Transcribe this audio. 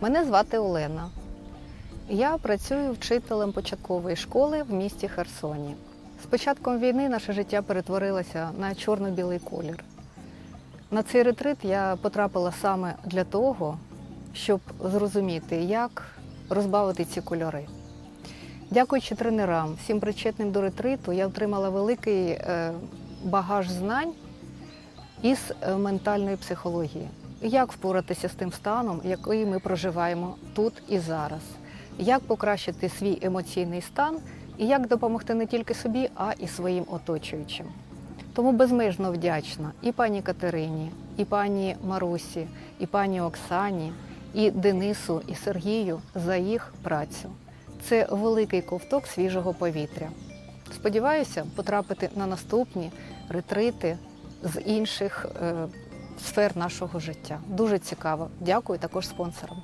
Мене звати Олена. Я працюю вчителем початкової школи в місті Херсоні. З початком війни наше життя перетворилося на чорно-білий колір. На цей ретрит я потрапила саме для того, щоб зрозуміти, як розбавити ці кольори. Дякуючи тренерам, всім причетним до ретриту, я отримала великий е, багаж знань із е, ментальної психології. Як впоратися з тим станом, який ми проживаємо тут і зараз, як покращити свій емоційний стан і як допомогти не тільки собі, а і своїм оточуючим. Тому безмежно вдячна і пані Катерині, і пані Марусі, і пані Оксані, і Денису, і Сергію за їх працю. Це великий ковток свіжого повітря. Сподіваюся, потрапити на наступні ретрити з інших е, сфер нашого життя. Дуже цікаво. Дякую також спонсорам.